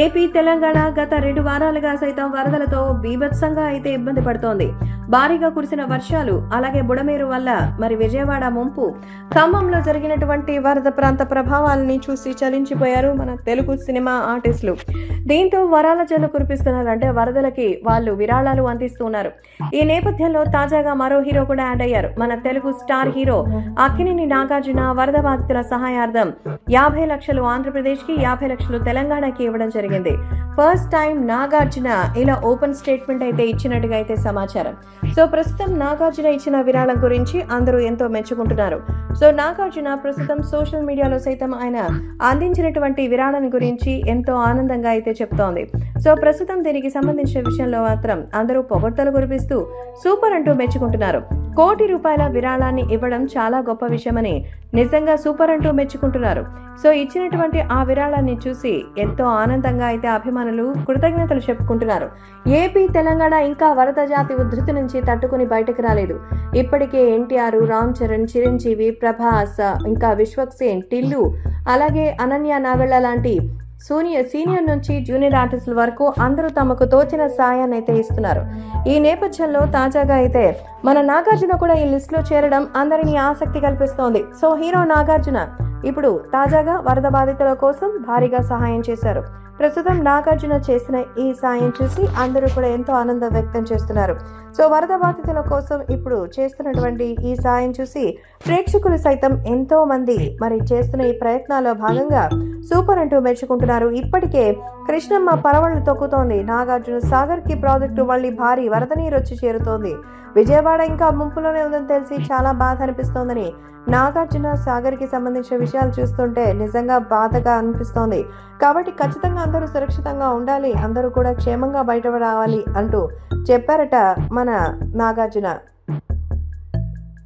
AP Telangana గత రెండు వారాలుగా సైతం వరదలతో బీభత్సంగా అయితే ఇబ్బంది పడుతోంది. భారీగా కురిసిన వర్షాలు అలాగే బుడమేరు వల్ల మరి విజయవాడ ముంపు. ఖమ్మంలో జరిగినటువంటి వరద ప్రాంత ప్రభావాలని చూసి చలించిపోయారు మన తెలుగు సినిమా ఆర్టిస్టులు. దీంతో వరాల జల్లు కురిపిస్తున్నారంటే వరదలకి వాళ్ళు విరాళాలు అందిస్తున్నారు. ఈ నేపథ్యంలో తాజాగా మరో హీరో కూడా యాడ్ అయ్యారు. మన తెలుగు స్టార్ హీరో అక్కినేని నాగార్జున వరద బాధితుల సహాయార్థం యాభై లక్షలు ఆంధ్రప్రదేశ్కి యాభై లక్షలు తెలంగాణకి ఇవ్వడం జరిగింది. ఫస్ట్ టైం నాగార్జున ఇలా ఓపెన్ స్టేట్మెంట్ అయితే ఇచ్చినట్టుగా అయితే సమాచారం. సో ప్రస్తుతం నాగార్జున ఇచ్చిన విరాళం గురించి అందరూ ఎంతో మెచ్చుకుంటున్నారు. సో నాగార్జున ప్రస్తుతం సోషల్ మీడియాలో సైతం ఆయన అందించినటువంటి విరాళం గురించి ఎంతో ఆనందంగా అయితే చెప్తోంది. సో ప్రస్తుతం దీనికి సంబంధించిన విషయంలో మాత్రం అందరూ పొగడ్తలు కురిపిస్తూ సూపర్ అంటూ మెచ్చుకుంటున్నారు. కోటి రూపాయల విరాళాన్ని ఇవ్వడం చాలా గొప్ప విషయమని నిజంగా సూపర్ అంటూ మెచ్చుకుంటున్నారు. సో ఇచ్చినటువంటి ఆ విరాళాన్ని చూసి ఎంతో ఆనందంగా అయితే అభిమానులు కృతజ్ఞతలు చెప్పుకుంటున్నారు. ఏపీ తెలంగాణ ఇంకా వరద జాతి ఉధృతి నుంచి తట్టుకుని బయటకు రాలేదు. ఇప్పటికే ఎన్టీఆర్ రామ్ చరణ్ చిరంజీవి ప్రభాస్ ఇంకా విశ్వక్సేన్ టిల్లు అలాగే అనన్య నావెళ్ళ లాంటి సూనియర్ సీనియర్ నుంచి జూనియర్ ఆర్టిస్టుల వరకు అందరూ తమకు తోచిన సాయాన్ని అయితే ఇస్తున్నారు. ఈ నేపథ్యంలో తాజాగా అయితే మన నాగార్జున కూడా ఈ లిస్టులో చేరడం అందరినీ ఆసక్తి కల్పిస్తోంది. సో హీరో నాగార్జున ఇప్పుడు తాజాగా వరద బాధితుల కోసం భారీగా సహాయం చేశారు. ప్రస్తుతం నాగార్జున చేసిన ఈ సాయం చూసి అందరూ కూడా ఎంతో ఆనందం వ్యక్తం చేస్తున్నారు. సో వరద బాధితుల కోసం ఇప్పుడు చేస్తున్నటువంటి ఈ సాయం చూసి ప్రేక్షకులు సైతం ఎంతో మంది మరి చేస్తున్న ఈ ప్రయత్నాల్లో భాగంగా సూపర్ అంటూ మెచ్చుకుంటున్నారు. ఇప్పటికే కృష్ణమ్మ పరవళ్ళు తొక్కుతోంది. నాగార్జున సాగర్కి ప్రాజెక్టు మళ్ళీ భారీ వరద నీరు వచ్చి చేరుతోంది. విజయవాడ ఇంకా ముంపులోనే ఉందని తెలిసి చాలా బాధ అనిపిస్తోందని నాగార్జున సాగర్కి సంబంధించిన విషయాలు చూస్తుంటే నిజంగా బాధగా అనిపిస్తోంది. కాబట్టి ఖచ్చితంగా అందరూ సురక్షితంగా ఉండాలి అందరూ కూడా క్షేమంగా బయట రావాలి అంటూ చెప్పారట మన నాగార్జున.